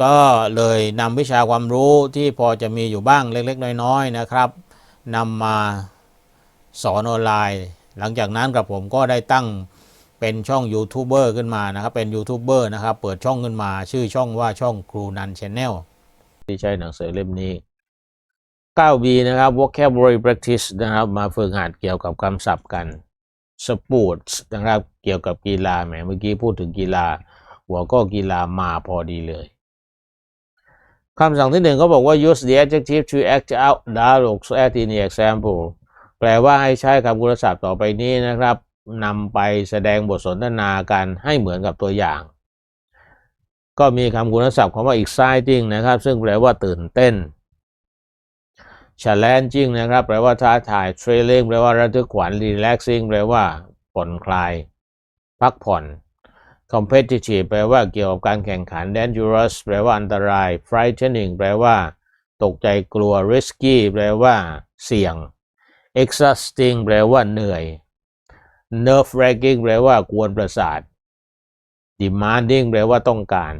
ก็เลยนำวิชาความรู้ที่พอจะมีอยู่บ้างเล็กๆ น้อยๆนะครับนำมาสอนออนไลน์ หลังจากนั้นกับผมก็ได้ตั้งเป็นช่องยูทูบเบอร์ขึ้นมานะครับ เป็นยูทูบเบอร์นะครับ เปิดช่องขึ้นมา ชื่อช่องว่าช่องครูนันชแนลที่ใช้หนังสือเล่มนี้ 9B นะครับ vocabulary practice นะครับ มาฝึกหัดเกี่ยวกับคำศัพท์กัน sports นะครับ เกี่ยวกับกีฬาแหมเมื่อกี้พูดถึงกีฬา หัวก็กีฬามาพอดีเลย คำสั่งที่หนึ่งเขาบอกว่า use the adjective to act out dialogues as in the example แปลว่าให้ใช้คำคุณศัพท์ต่อไปนี้นะครับนำไปแสดงบทสนทนากันให้เหมือนกับตัวอย่าง ก็มีคำคุณศัพท์คำว่า exciting นะครับ ซึ่งแปลว่าตื่นเต้น challenging นะครับ แปลว่าท้าทาย thrilling แปลว่าระทึกขวัญ relaxing แปลว่าผ่อนคลาย พักผ่อน competitive แปลว่าเกี่ยวกับการแข่งขัน dangerous แปลว่าอันตราย frightening แปลว่า ตกใจกลัว risky แปลว่า เสี่ยง exhausting แปลว่าเหนื่อย nerve wracking แปลว่ากวนประสาท demanding แปลว่าต้องการ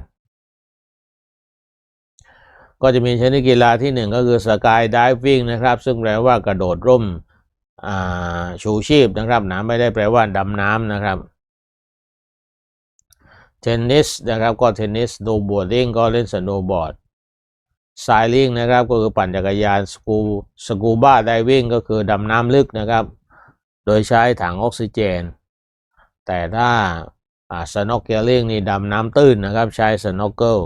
ก็จะมีชนิดกีฬาที่หนึ่งก็คือ sky diving นะครับ ซึ่งแปลว่ากระโดดร่มชูชีพนะครับนะไม่ได้แปลว่าดำน้ำนะครับ เทนนิสนะครับก็เทนนิสโนบอร์ดิ้งก็เล่นสโนบอร์ดไซลิงนะครับก็คือปั่นจักรยานสกูสกูบ้าไดวิ่งก็คือดำน้ำลึกนะครับ โดยใช้ถังออกซิเจน แต่ถ้าอ่าสโนว์เกลลิงนี่ดำน้ำตื้นนะครับใช้สโนว์เกิล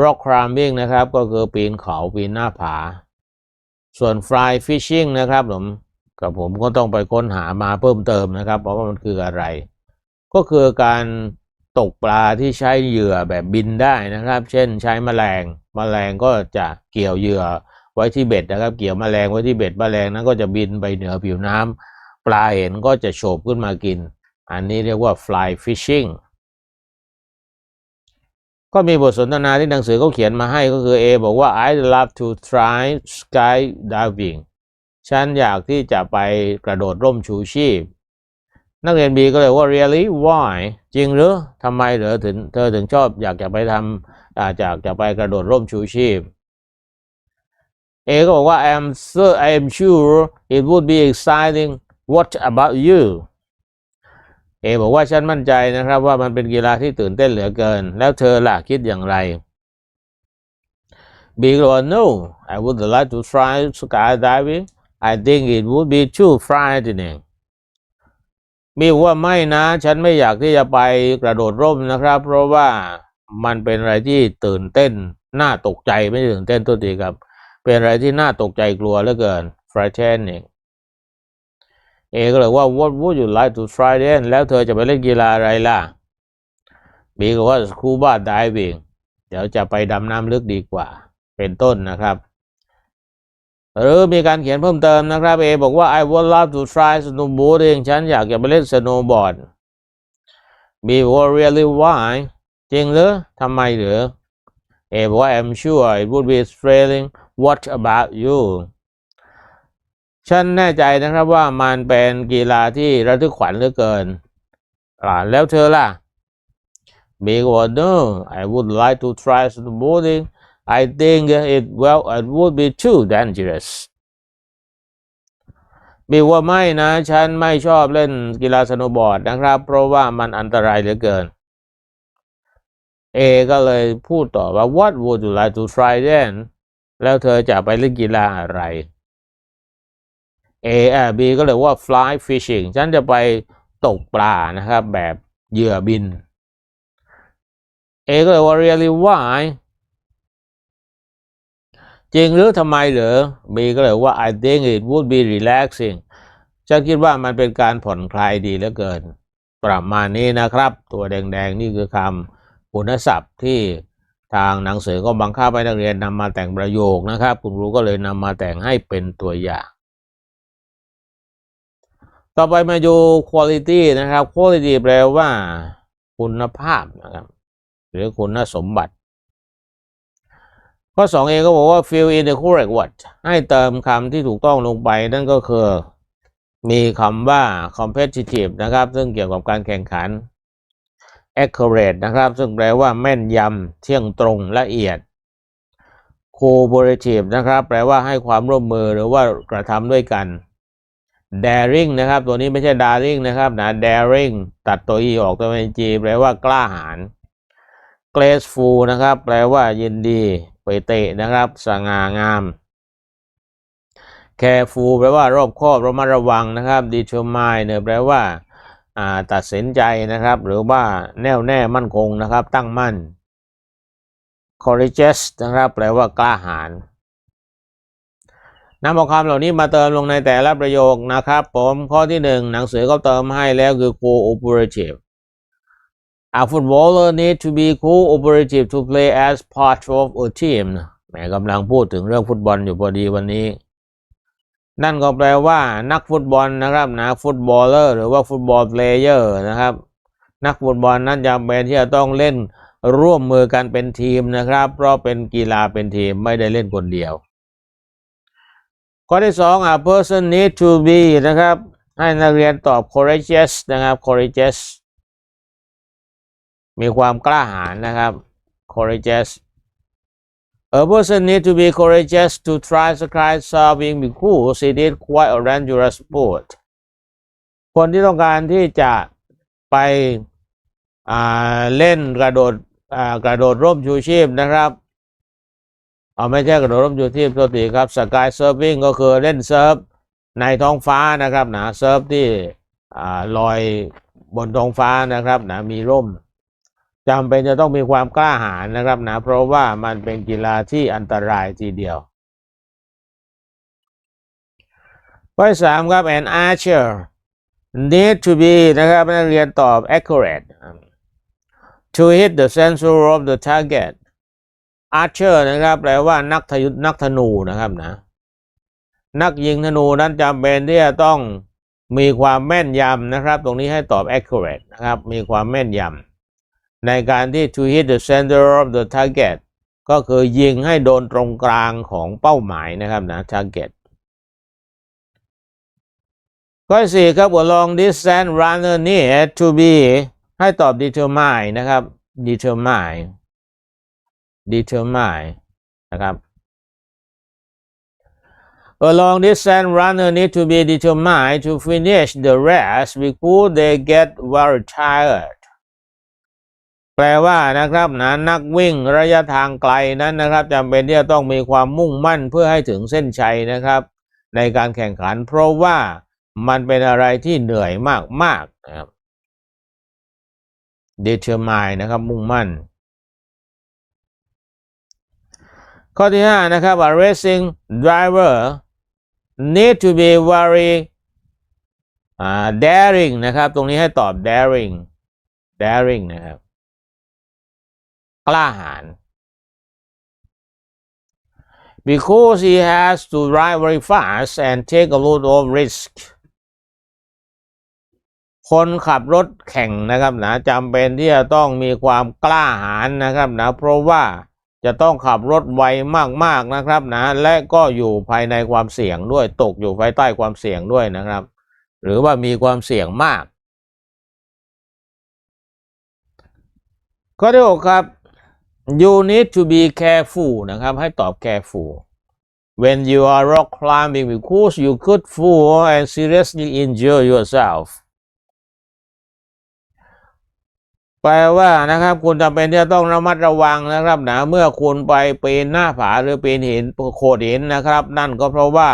ร็อกคลามบิ้งนะครับก็คือปีนเขาปีนหน้าผา ส่วนฟลายฟิชชิงนะครับผมกับผมก็ต้องไปค้นหามาเพิ่มเติมนะครับ เพราะว่ามันคืออะไร ก็คือการ ตกปลาที่ใช้เหยื่อแบบบินได้นะครับ เช่นใช้แมลง แมลงก็จะเกี่ยวเหยื่อไว้ที่เบ็ดนะครับ เกี่ยวแมลงไว้ที่เบ็ดแมลงนั้นก็จะบินไปเหนือผิวน้ำปลาเห็นก็จะโฉบขึ้นมากิน อันนี้เรียกว่า fly fishing ก็มีบทสนทนาที่หนังสือเขาเขียนมาให้ก็คือ A บอกว่า I love to try skydiving ฉันอยากที่จะไปกระโดดร่มชูชีพ นักเรียน B ก็เลยว่า really why จริงหรือทำไมเหรอถึงเธอถึงชอบอยากจะไปทำอาจากจะไปกระโดดร่มชูชีพ A ก็บอกว่า i'm so I am sure it would be exciting what about you เอบอกว่าฉันมั่นใจนะครับว่ามันเป็นกีฬาที่ตื่นเต้นเหลือเกิน แล้วเธอล่ะคิดอย่างไร B ก็บอกว่า no I would like to try skydiving I think it would be too frightening มีว่าไม่นะ ฉันไม่อยากที่จะไปกระโดดร่มนะครับ เพราะว่ามันเป็นอะไรที่ตื่นเต้นน่าตกใจไม่ตื่นเต้นตัวทีครับ เป็นอะไรที่น่าตกใจกลัวเหลือเกิน frightening เอก็เลยว่า what would you like to try then แล้วเธอจะไปเล่นกีฬาอะไรล่ะบีก็ว่า scuba diving เดี๋ยวจะไปดำน้ำลึกดีกว่า เป็นต้นนะครับ หรือมีการเขียนเพิ่มเติมนะครับเอบอกว่า I would love to try snowboarding ฉันอยากจะไปเล่นสโนว์บอร์ดบีบอกว่า really why จริงหรือทำไมหรือเอบอกว่า I'm sure it would be thrilling what about you ฉันแน่ใจนะครับว่ามันเป็นกีฬาที่ระทึกขวัญเหลือเกินอ่าแล้วเธอล่ะบีก็บอก no I would like to try snowboarding I think it well it would be too dangerous บีว่าไม่นะ ฉันไม่ชอบเล่นกีฬาสโนบอร์ดนะครับ เพราะว่ามันอันตรายเหลือเกินเอก็เลยพูดต่อว่า what would you like to try then แล้วเธอจะไปเล่นกีฬาอะไร A อ่า B ก็เลยว่า fly fishing ฉันจะไปตกปลานะครับ แบบเหยื่อบิน A ก็เลยว่า really why จริงหรือทำไมเหรอ B ก็เลยว่า I think it would be relaxing ฉันคิดว่ามันเป็นการผ่อนคลายดีเหลือเกิน ประมาณนี้นะครับ ตัวแดงๆ นี่คือคำคุณศัพท์ที่ทางหนังสือก็บังคับให้นักเรียนนำมาแต่งประโยคนะครับ คุณครูก็เลยนำมาแต่งให้เป็นตัวอย่าง ต่อไปมาดู quality นะครับ quality แปลว่า คุณภาพนะครับ หรือคุณสมบัติ ข้อ2เองก็บอกว่า fill in the correct word ให้เติมคำที่ถูกต้องลงไปนั่นก็คือมีคำว่า competitive นะครับ ซึ่งเกี่ยวกับการแข่งขัน accurate นะครับ ซึ่งแปลว่าแม่นยำเที่ยงตรงละเอียด cooperative นะครับ แปลว่าให้ความร่วมมือหรือว่ากระทำด้วยกัน daring นะครับ ตัวนี้ไม่ใช่ daring นะครับนะ daring ตัดตัว e ออกตัว ng แปลว่ากล้าหาญ graceful นะครับ แปลว่ายินดี เตะนะครับ สง่างาม careful แปลว่ารอบคอบระมัดระวังนะครับ determine เนี่ยแปลว่าอ่าตัดสินใจนะครับ หรือว่าแน่วแน่มั่นคงนะครับ ตั้งมั่น courageous นะครับ แปลว่ากล้าหาญนำเอาคำเหล่านี้มาเติมลงในแต่ละประโยคนะครับ ผมข้อที่หนึ่งหนังสือก็เติมให้แล้วคือ cooperative A footballer need to be cooperative to play as part of a team แหมกำลังพูดถึงเรื่องฟุตบอลอยู่พอดีวันนี้ นั่นก็แปลว่า นักฟุตบอลนะครับนะฟุตบอลเลอร์หรือว่าฟุตบอลเพลเยอร์นะครับ นักฟุตบอลนั้นจำเป็นที่จะต้องเล่นร่วมมือกันเป็นทีมนะครับ เพราะเป็นกีฬาเป็นทีมไม่ได้เล่นคนเดียว ข้อที่สอง a person need to be นะครับ ให้นักเรียนตอบ courageous นะครับ courageous มีความกล้าหาญนะครับ courageous A person need to be courageous to try skydiving because it is quite a dangerous sport คนที่ต้องการที่จะไปเล่นกระโดดกระโดดร่มชูชีพนะครับเอาไม่ใช่กระโดดร่มชูชีพตัวตีครับสกายเซิร์ฟวิ่งก็คือเล่นเซิร์ฟในท้องฟ้านะครับนะเซิร์ฟที่อลอยบนท้องฟ้านะครับนะมีร่ม จำเป็นจะต้องมีความกล้าหาญนะครับนะเพราะว่ามันเป็นกีฬาที่อันตรายทีเดียวข้อสามครับ an archer need to be นะครับนักเรียนตอบ accurate to hit the center of the target archer นะครับแปลว่านักทยุนักธนูนะครับนะ นักยิงธนูนั้นจำเป็นที่จะต้องมีความแม่นยำนะครับ ตรงนี้ให้ตอบ accurate นะครับ มีความแม่นยำ ในการที่ to hit the center of the target ก็คือยิงให้โดนตรงกลางของเป้าหมายนะครับนะ target ข้อที่สี่ครับ a long distance runner need to be ให้ตอบ determine นะครับ determine determine นะครับ A long distance runner need to be determined to finish the race before they get very tired แปลว่านะครับนะนักวิ่งระยะทางไกลนั้นนะครับจำเป็นที่จะต้องมีความมุ่งมั่นเพื่อให้ถึงเส้นชัยนะครับ ในการแข่งขัน เพราะว่ามันเป็นอะไรที่เหนื่อยมากๆนะครับ determine นะครับมุ่งมั่น ข้อที่ 5 นะครับ a racing driver need to be very uh, daring นะครับ ตรงนี้ให้ตอบ daring daring นะครับ ล้าหาญ because he has to drive very fast and take a lot of risk คนขับรถแข่งนะครับนะจำเป็นที่จะต้องมีความกล้าหาญนะครับนะเพราะว่าจะต้องขับรถไวมากๆนะครับนะและก็อยู่ภายในความเสี่ยงด้วยตกอยู่ภายใต้ความเสี่ยงด้วยนะครับ หรือว่ามีความเสี่ยงมากข้อที่หกครับ you need to be careful นะครับ ให้ตอบ careful when you are rock climbing because you could fall and seriously injure yourself แปลว่านะครับ คุณจำเป็นที่จะต้องระมัดระวังนะครับนะเมื่อคุณไปปีนหน้าผาหรือปีนหินโขดหินนะครับ นั่นก็เพราะว่า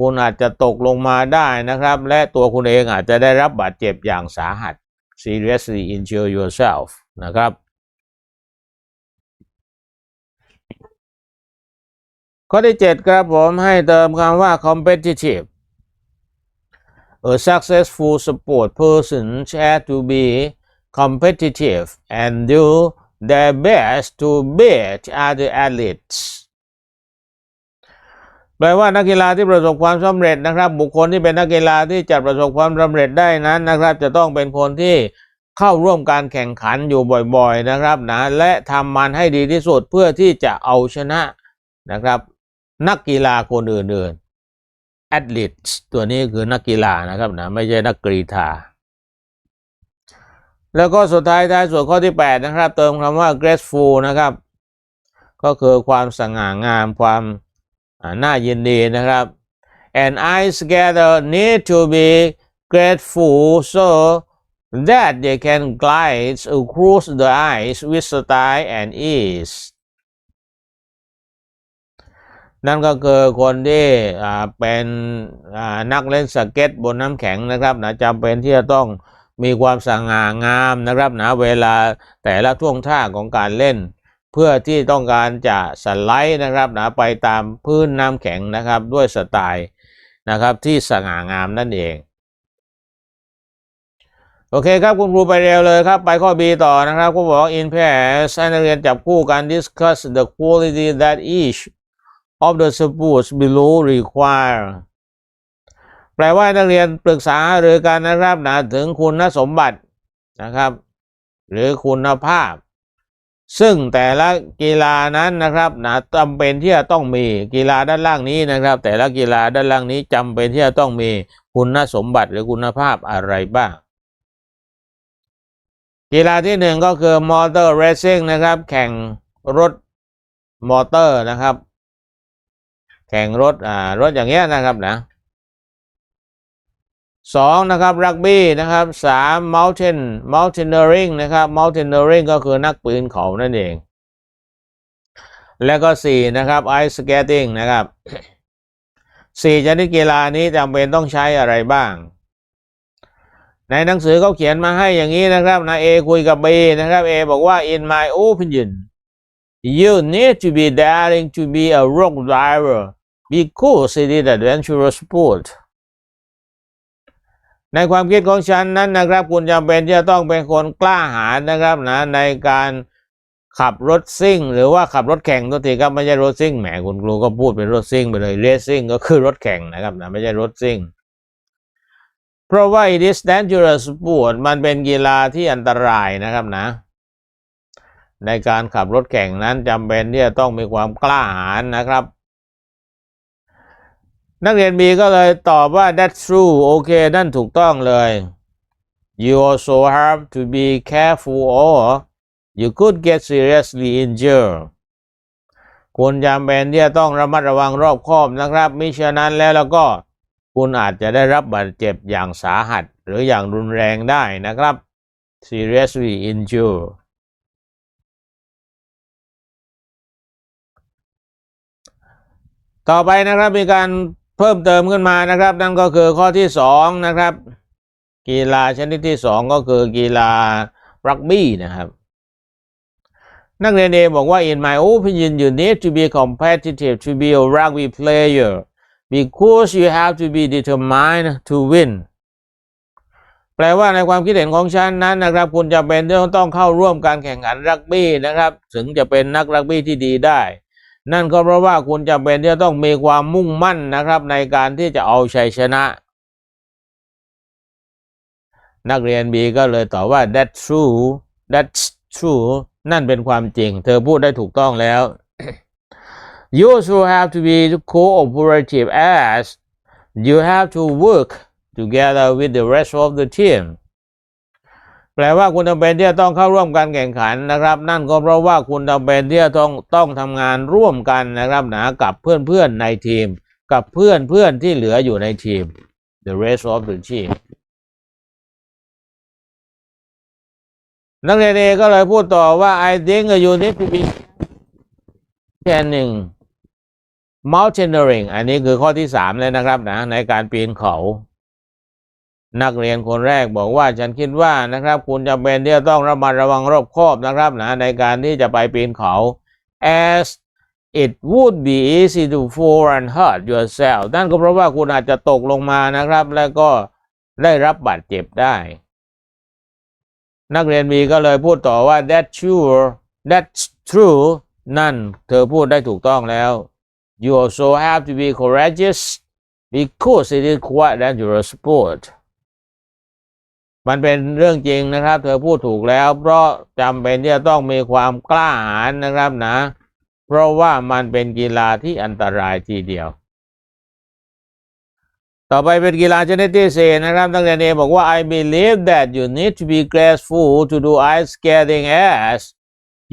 คุณอาจจะตกลงมาได้นะครับ และตัวคุณเองอาจจะได้รับบาดเจ็บอย่างสาหัส seriously injure yourself นะครับ ข้อที่ 7 ครับผมให้เติมคำว่า competitive a successful sport person has to be competitive and do their best to beat other athletes แปลว่านักกีฬาที่ประสบความสำเร็จนะครับ บุคคลที่เป็นนักกีฬาที่จะประสบความสำเร็จได้นั้นนะครับ จะต้องเป็นคนที่เข้าร่วมการแข่งขันอยู่บ่อยๆนะครับนะและทำมันให้ดีที่สุดเพื่อที่จะเอาชนะนะครับ นักกีฬาคนอื่นๆ athletes ตัวนี้คือนักกีฬานะครับนะไม่ใช่นักกรีฑาแล้วก็สุดท้ายท้ายส่วนข้อที่ 8 นะครับ เติมคำว่า graceful นะครับ ก็คือความสง่างามความน่ายินดีนะครับ and eyes together need to be grateful so that they can glide across the ice with style and ease นั่นก็คือคนที่เป็นนักเล่นสเก็ตบนน้ำแข็งนะครับนะจำเป็นที่จะต้องมีความสง่างามนะครับนะเวลาแต่ละท่วงท่าของการเล่น เพื่อที่ต้องการจะสไลด์นะครับนะไปตามพื้นน้ำแข็งนะครับด้วยสไตล์นะครับที่สง่างามนั่นเองโอเคครับ คุณครูไปเร็วเลยครับ ไปข้อ B ต่อนะครับก็บอก in pairs ให้นักเรียนจับคู่กัน discuss the quality that each of the sports below require แปลว่านักเรียนปรึกษาหรือกันนะครับนะถึงคุณสมบัตินะครับ หรือคุณภาพ ซึ่งแต่ละกีฬานั้นนะครับนะจำเป็นที่จะต้องมีกีฬาด้านล่างนี้นะครับ แต่ละกีฬาด้านล่างนี้จำเป็นที่จะต้องมีคุณสมบัติหรือคุณภาพอะไรบ้าง กีฬาที่หนึ่งก็คือมอเตอร์เรซซิ่งนะครับ แข่งรถมอเตอร์นะครับ ข่งรถอ่ารถอย่างเงี้ยนะครับนะสองนะครับรักบี้นะครับสาม mountain mountaineering นะครับ mountaineering ก็คือนักปีนเขานั่นเอง แล้วก็สี่นะครับ ice skating นะครับสี่ชนิดกีฬานี้จำเป็นต้องใช้อะไรบ้าง ในหนังสือเขาเขียนมาให้อย่างนี้นะครับนะ A คุยกับ B นะครับ A บอกว่า in my opinion you need to be daring to be a rock diver because it is adventurous sport ในความคิดของฉันนั้นนะครับ คุณจำเป็นที่จะต้องเป็นคนกล้าหาญนะครับนะในการขับรถซิ่ง หรือว่าขับรถแข่งตัวทีครับไม่ใช่รถซิ่งแหมคุณครูก็พูดเป็นรถซิ่งไปเลยเรซซิ่งก็คือรถแข่งนะครับนะไม่ใช่รถซิ่ง เพราะว่า it is dangerous sport มันเป็นกีฬาที่อันตรายนะครับนะ ในการขับรถแข่งนั้นจำเป็นที่จะต้องมีความกล้าหาญนะครับ นักเรียน B ก็เลยตอบว่า that's true โอเค นั่นถูกต้องเลย you also have to be careful or you could get seriously injured คุณจำเป็นที่จะต้องระมัดระวังรอบคอบนะครับ มิฉะนั้นแล้วแล้วก็คุณอาจจะได้รับบาดเจ็บอย่างสาหัส หรืออย่างรุนแรงได้นะครับ seriously injured ต่อไปนะครับมีการ พิ่มเติมขึ้นมานะครับ นั่นก็คือข้อที่สองนะครับ กีฬาชนิดที่สองก็คือกีฬารักบี้นะครับ นักเรียนเอบอกว่า in my opinion you need to be competitive to be a rugby player because you have to be determined to win แปลว่าในความคิดเห็นของฉันนั้นนะครับ คุณจะเป็นที่ต้องเข้าร่วมการแข่งขันรักบี้นะครับ ถึงจะเป็นนักรักบี้ที่ดีได้ นั่นก็เพราะว่าคุณจำเป็นที่จะต้องมีความมุ่งมั่นนะครับ ในการที่จะเอาชัยชนะ นักเรียน B ก็เลยตอบว่า that's true that's true นั่นเป็นความจริง เธอพูดได้ถูกต้องแล้ว you also have to be cooperative as you have to work together with the rest of the team แปลว่าคุณจำเป็นที่จะต้องเข้าร่วมการแข่งขันนะครับ นั่นก็เพราะว่าคุณจำเป็นที่จะต้องต้องทำงานร่วมกันนะครับนะกับเพื่อนๆในทีม กับเพื่อนเพื่อนที่เหลืออยู่ในทีม the rest of the team นักเรียนเอก็เลยพูดต่อว่า I think you need to be training mountaineering อันนี้คือข้อที่สามเลยนะครับนะในการปีนเขา นักเรียนคนแรกบอกว่าฉันคิดว่านะครับ คุณจำเป็นที่จะต้องระมัดระวังรอบคอบนะครับนะในการที่จะไปปีนเขา as it would be easy to fall and hurt yourself นั่นก็เพราะว่าคุณอาจจะตกลงมานะครับ แล้วก็ได้รับบาดเจ็บได้ นักเรียนมีก็เลยพูดต่อว่า that's sure that's true นั่นเธอพูดได้ถูกต้องแล้ว you also have to be courageous because it is quite dangerous sport มันเป็นเรื่องจริงนะครับ เธอพูดถูกแล้ว เพราะจำเป็นที่จะต้องมีความกล้าหาญนะครับนะ เพราะว่ามันเป็นกีฬาที่อันตรายทีเดียว ต่อไปเป็นกีฬาชนิดที่สี่นะครับนักเรียนเอบอกว่า I believe that you need to be graceful to do ice skating as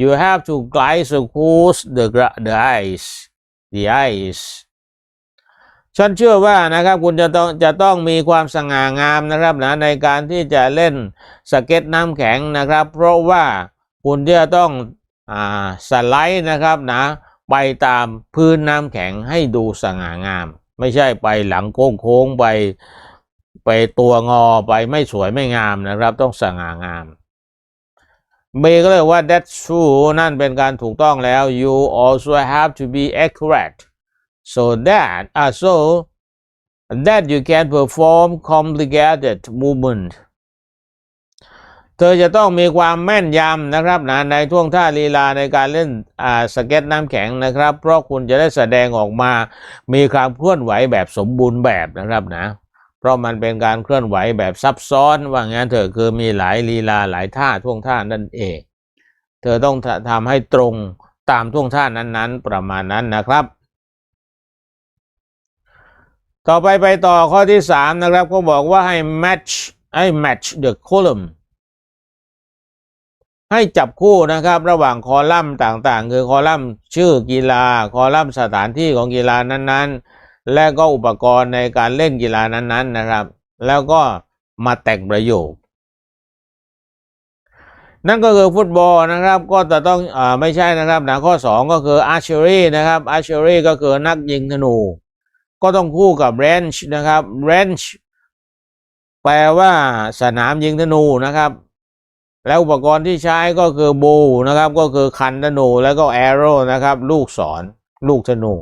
you have to glide across the the ice the ice ฉันเชื่อว่านะครับคุณจะต้องจะต้องมีความสง่างามนะครับนะในการที่จะเล่นสเก็ตน้ำแข็งนะครับ เพราะว่าคุณจะต้องอ่าสไลด์นะครับนะไปตามพื้นน้ำแข็งให้ดูสง่างาม ไม่ใช่ไปหลังโค้งๆไปไปตัวงอไปไม่สวยไม่งามนะครับ ต้องสง่างามเบก็เลยว่า that's true นั่นเป็นการถูกต้องแล้ว you also have to be accurate so that uh, so that you can perform complicated movement เธอจะต้องมีความแม่นยำนะครับนะในท่วงท่าลีลาในการเล่นอ่าสเก็ตน้ำแข็งนะครับ เพราะคุณจะได้แสดงออกมามีความเคลื่อนไหวแบบสมบูรณ์แบบนะครับนะ เพราะมันเป็นการเคลื่อนไหวแบบซับซ้อนว่างั้นเถอะคือมีหลายลีลาหลายท่าท่วงท่านั่นเอง เธอต้องทำทำให้ตรงตามท่วงท่านั้นๆ ประมาณนั้นนะครับ ต่อไปไปต่อข้อที่สามนะครับ ก็บอกว่าให้ match ให้ match the column ให้จับคู่นะครับ ระหว่างคอลัมน์ต่างๆ คือคอลัมน์ชื่อกีฬา คอลัมน์สถานที่ของกีฬานั้นๆ และก็อุปกรณ์ในการเล่นกีฬานั้นๆนะครับ แล้วก็มาแต่งประโยค นั่นก็คือฟุตบอลนะครับ ก็จะต้องอไม่ใช่นะครับนะข้อ 2 ก็คือ archery นะครับ archery ก็คือนักยิงธนู ก็ต้องคู่กับ range นะครับ range แปลว่าสนามยิงธนูนะครับ แล้วอุปกรณ์ที่ใช้ก็คือ bow นะครับ ก็คือคันธนูแล้วก็ arrow นะครับ ลูกศรลูกธนู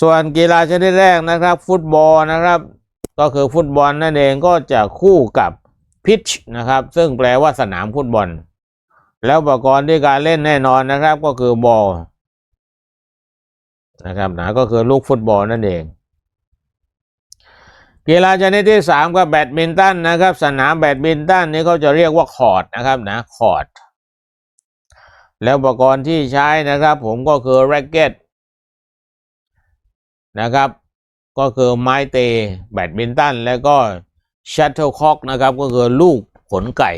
ส่วนกีฬาชนิดแรกนะครับ ฟุตบอลนะครับ ก็คือฟุตบอลนั่นเองก็จะคู่กับ pitch นะครับ ซึ่งแปลว่าสนามฟุตบอล แล้วอุปกรณ์ที่การเล่นแน่นอนนะครับ ก็คือบอล นะครับนะก็คือลูกฟุตบอลนั่นเอง กีฬาชนิดที่สามก็แบดมินตันนะครับ สนามแบดมินตันนี้เขาจะเรียกว่าคอร์ดนะครับนะคอร์ดแล้วอุปกรณ์ที่ใช้นะครับผมก็คือแร็กเก็ตนะครับ ก็คือไม้เตะแบดมินตันแล้วก็ชัตเทิลคอกนะครับก็คือลูกขนไก่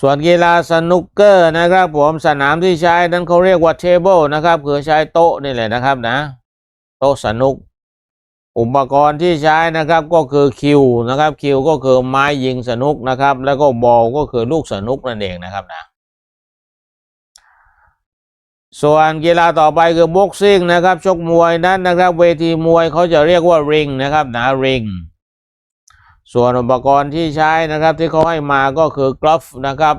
ส่วนกีฬาสนุกเกอร์นะครับผมสนามที่ใช้นั้นเขาเรียกว่าเทเบิลนะครับคือใช้โต๊ะนี่แหละนะครับนะ โต๊ะสนุก อุปกรณ์ที่ใช้นะครับก็คือคิวนะครับคิวก็คือไม้ยิงสนุกนะครับ แล้วก็บอลก็คือลูกสนุกนั่นเองนะครับนะส่วนกีฬาต่อไปคือบ็อกซิ่งนะครับชกมวยนั้นนะครับ เวทีมวยเขาจะเรียกว่าริงนะครับนะริง ส่วนอุปกรณ์ที่ใช้นะครับที่เขาให้มาก็คือกรอฟนะครับ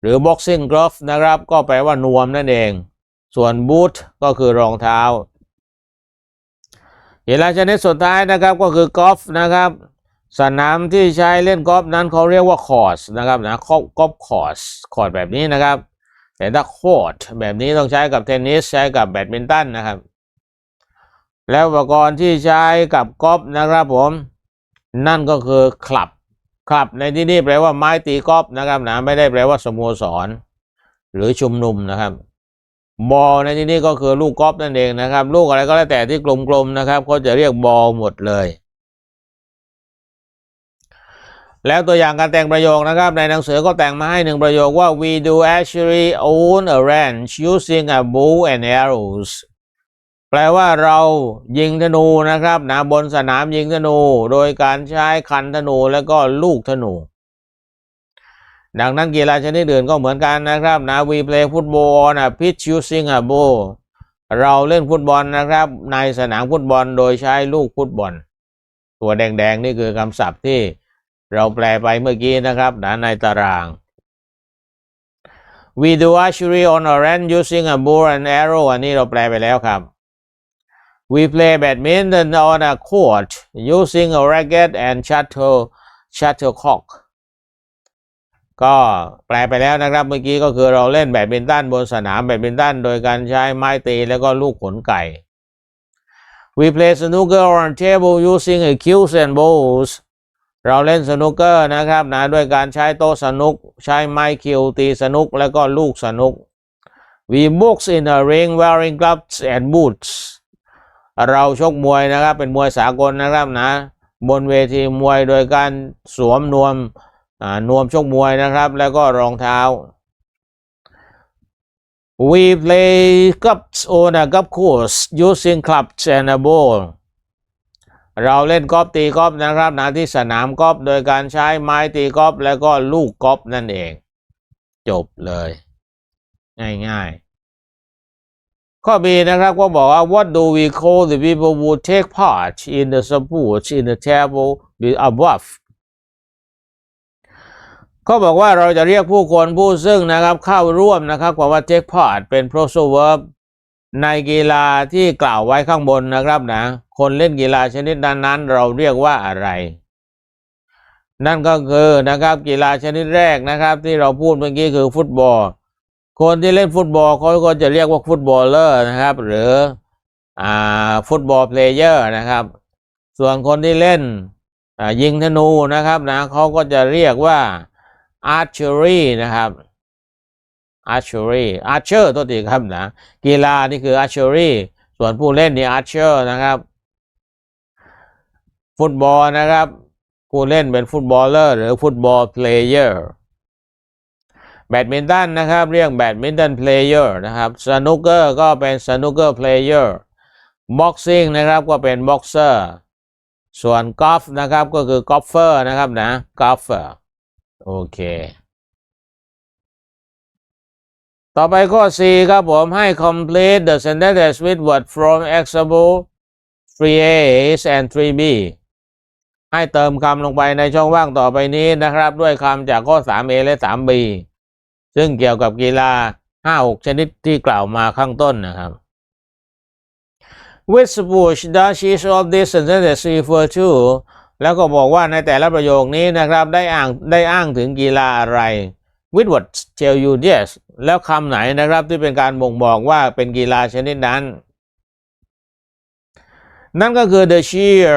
หรือ boxing glove นะครับ ก็แปลว่านวมนั่นเอง ส่วนบูทก็คือรองเท้ากีฬาชนิดสุดท้ายนะครับก็คือกอล์ฟนะครับ สนามที่ใช้เล่นกอล์ฟนั้นเขาเรียกว่าคอร์สนะครับนะกอล์ฟกอล์ฟคอร์สคอร์สแบบนี้นะครับ แต่ถ้าโคร์ดแบบนี้ต้องใช้กับเทนนิสใช้กับแบดมินตันนะครับ แล้วอุปกรณ์ที่ใช้กับกอล์ฟนะครับผม นั่นก็คือคลับคลับในที่นี้แปลว่าไม้ตีกอล์ฟนะครับนะไม่ได้แปลว่าสโมสร หรือชุมนุมนะครับบอลในที่นี้ก็คือลูกกอล์ฟนั่นเองนะครับ ลูกอะไรก็แล้วแต่ที่กลมๆนะครับเขาจะเรียกบอลหมดเลย แล้วตัวอย่างการแต่งประโยคนะครับ ในหนังสือก็แต่งมาให้หนึ่งประโยคว่า we do actually own a range using a bow and arrows แปลว่าเรายิงธนูนะครับนะบนสนามยิงธนู โดยการใช้คันธนูแล้วก็ลูกธนู ดังนั้นกีฬาชนิดอื่นก็เหมือนกันนะครับนะ we play football นะ pitch using a bow เราเล่นฟุตบอลนะครับ ในสนามฟุตบอลโดยใช้ลูกฟุตบอล ตัวแดงๆ นี่คือคำศัพท์ที่เราแปลไปเมื่อกี้นะครับนะในตาราง we do archery on a range using a bow and arrow อันนี้เราแปลไปแล้วครับ we play badminton on a court using a racket and shuttle shuttlecock ก็แปลไปแล้วนะครับเมื่อกี้ก็คือเราเล่นแบดมินตันบนสนามแบดมินตันโดยการใช้ไม้ตีแล้วก็ลูกขนไก่ we play snooker on table using a cues and balls เราเล่นสนุกเกอร์นะครับนะด้วยการใช้โต๊ะสนุก ใช้ไม้คิวตีสนุกแล้วก็ลูกสนุก we box in a ring wearing gloves and boots เราชกมวยนะครับ เป็นมวยสากลนะครับนะบนเวทีมวยโดยการสวมนวมอ่านวมชกมวยนะครับ แล้วก็รองเท้า We play cups on a golf course using clubs and a ball เราเล่นกอล์ฟตีกอล์ฟนะครับนะที่สนามกอล์ฟโดยการใช้ไม้ตีกอล์ฟแล้วก็ลูกกอล์ฟนั่นเอง จบเลย ง่ายๆ ข้อ B นะครับก็บอกว่า what do we call the people who take part in the sports in the table above เขาบอกว่าเราจะเรียกผู้คนผู้ซึ่งนะครับเข้าร่วมนะครับกว่าว่า take part เป็น phrasal verb ในกีฬาที่กล่าวไว้ข้างบนนะครับนะ คนเล่นกีฬาชนิดนั้นๆ เราเรียกว่าอะไร นั่นก็คือนะครับกีฬาชนิดแรกนะครับ ที่เราพูดเมื่อกี้คือฟุตบอล คนที่เล่นฟุตบอลเขาก็จะเรียกว่าฟุตบอลเลอร์นะครับ หรืออ่าฟุตบอลเพลเยอร์นะครับ ส่วนคนที่เล่นยิงธนูนะครับนะเขาก็จะเรียกว่า archery นะครับ archery archer ตัวตีครับนะกีฬานี่คือ archery ส่วนผู้เล่นนี่ archer นะครับ ฟุตบอลนะครับ ผู้เล่นเป็นฟุตบอลเลอร์หรือฟุตบอลเพลเยอร์ แบดมินตันนะครับ เรียกแบดมินตันเพลเยอร์นะครับสนุกเกอร์ก็เป็นสนุกเกอร์เพลเยอร์บ็อกซิ่งนะครับก็เป็นบ็อกเซอร์ส่วนกอล์ฟนะครับก็คือกอล์ฟเฟอร์นะครับนะกอล์ฟเฟอร์โอเค ต่อไปข้อ C ครับผมให้ complete the sentences with word from example 3a and 3b ให้เติมคำลงไปในช่องว่างต่อไปนี้นะครับ ด้วยคำจากข้อ 3a และ 3b ซึ่งเกี่ยวกับกีฬา5-6ชนิดที่กล่าวมาข้างต้นนะครับ Which sports does each of these sentences refer to แล้วก็บอกว่าในแต่ละประโยคนี้นะครับ ได้อ้างได้อ้างถึงกีฬาอะไร With what tell you yes แล้วคำไหนนะครับที่เป็นการบ่งบอกว่าเป็นกีฬาชนิดนั้น นั่นก็คือ the cheer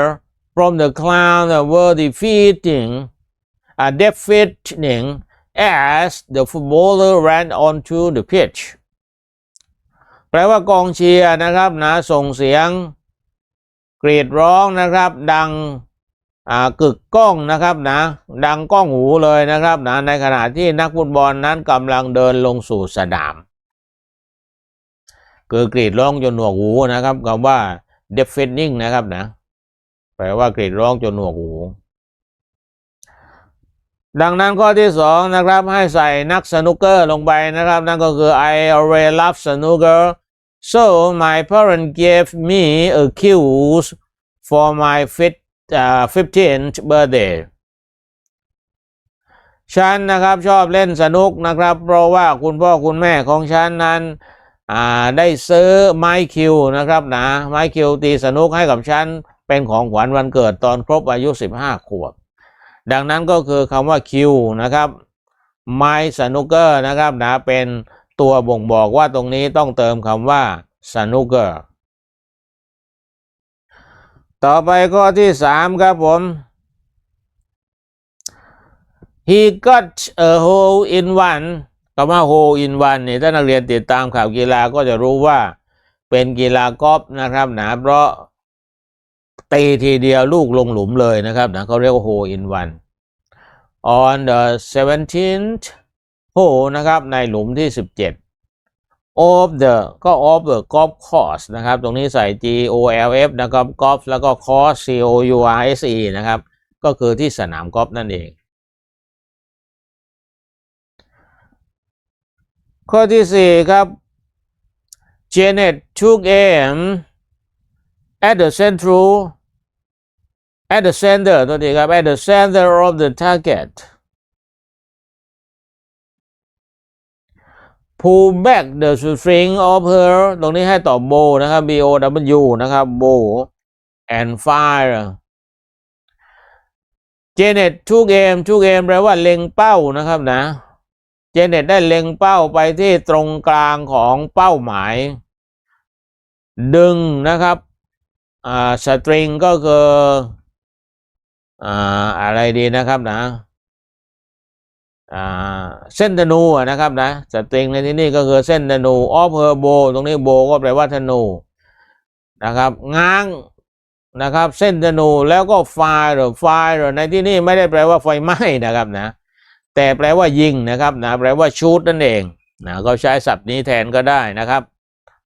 from the clown were defeating uh, defeating as the footballer ran onto the pitch แปลว่ากองเชียร์นะครับนะส่งเสียงกรีดร้องนะครับ ดังอ่ากึกก้องนะครับนะดังก้องหูเลยนะครับนะในขณะที่นักฟุตบอลนั้นกำลังเดินลงสู่สนาม คือกรีดร้องจนหนวกหูนะครับคำว่า deafening นะครับนะแปลว่ากรีดร้องจนหนวกหู ดังนั้นข้อที่สองนะครับให้ใส่นักสนุกเกอร์ลงไปนะครับ นั่นก็คือ I already love snooker so my parents gave me a cue for my fit uh, 15th birthday ฉันนะครับชอบเล่นสนุกนะครับ เพราะว่าคุณพ่อคุณแม่ของฉันนั้นได้ซื้อไม้คิวนะครับนะไม้คิวตีสนุกให้กับฉันเป็นของขวัญวันเกิดตอนครบอายุ 15 ขวบ ดังนั้นก็คือคำว่าคิวนะครับไม้สนุกเกอร์นะครับนะเป็นตัวบ่งบอกว่าตรงนี้ต้องเติมคำว่าสนุกเกอร์ต่อไปข้อที่สามครับผม he got a hole in one คำว่า hole in one นี่ถ้านักเรียนติดตามข่าวกีฬาก็จะรู้ว่าเป็นกีฬากอล์ฟนะครับนะเพราะ ตีทีเดียวลูกลงหลุมเลยนะครับนะเขาเรียกว่า hole in one on the 17th hole นะครับ ในหลุมที่ 17 of the ก็ of the golf course นะครับ ตรงนี้ใส่ G O L F นะครับ golf แล้วก็ course C O U R S E นะครับ ก็คือที่สนามกอล์ฟนั่นเอง ข้อที่สี่ครับ Janet took aim at the central at the center ตัวนี้ครับ at the center of the target pull back the string of her ตรงนี้ให้ต่อบ bow นะครับ B O W นะครับ bow and fire Janet took aim took aim แปลว่าเล็งเป้านะครับนะเจเน็ตได้เล็งเป้าไปที่ตรงกลางของเป้าหมาย ดึงนะครับ อ่าสตริงก็คืออ่าอะไรดีนะครับนะอ่าเส้นธนูนะครับนะสตริงในที่นี่ก็คือเส้นธนูออฟเฮอร์โบตรงนี้โบก็แปลว่าธนูนะครับง้างนะครับเส้นธนูแล้วก็ไฟหรือไฟหรือในที่นี่ไม่ได้แปลว่าไฟไหม้นะครับนะแต่แปลว่ายิงนะครับนะแปลว่าชูดนั่นเองนะก็ใช้ศัพท์นี้แทนก็ได้นะครับ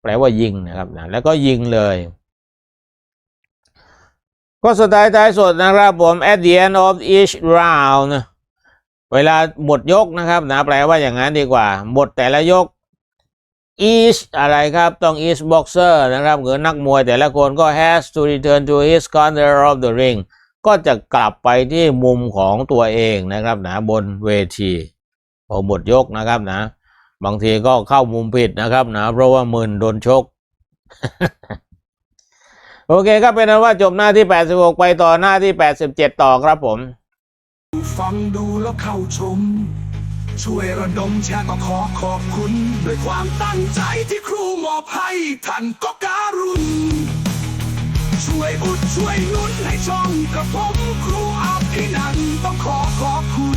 แปลว่ายิงนะครับนะแล้วก็ยิงเลย ก็สุดท้ายท้ายสุดนะครับผม at the end of each round เวลาหมดยกนะครับนะแปลว่าอย่างนั้นดีกว่าหมดแต่ละยก each อะไรครับ ต้อง each boxer นะครับหรือนักมวยแต่ละคนก็ has to return to his corner of the ring ก็จะกลับไปที่มุมของตัวเองนะครับนะบนเวทีพอหมดยกนะครับนะ บางทีก็เข้ามุมผิดนะครับนะ เพราะว่ามึนโดนชก โอเคครับเป็นนั้นว่าจบหน้าที่ 86 ไปต่อหน้าที่ 87 ต่อครับผม ฟังดูแล้วเข้าชม ช่วยระดมแชร์ก็ขอขอบคุณ ด้วยความตั้งใจที่ครูมอบให้ท่านก็การุณช่วยอุดช่วยนุนให้ช่องกระผมครูอาภินันต้องขอขอบคุณ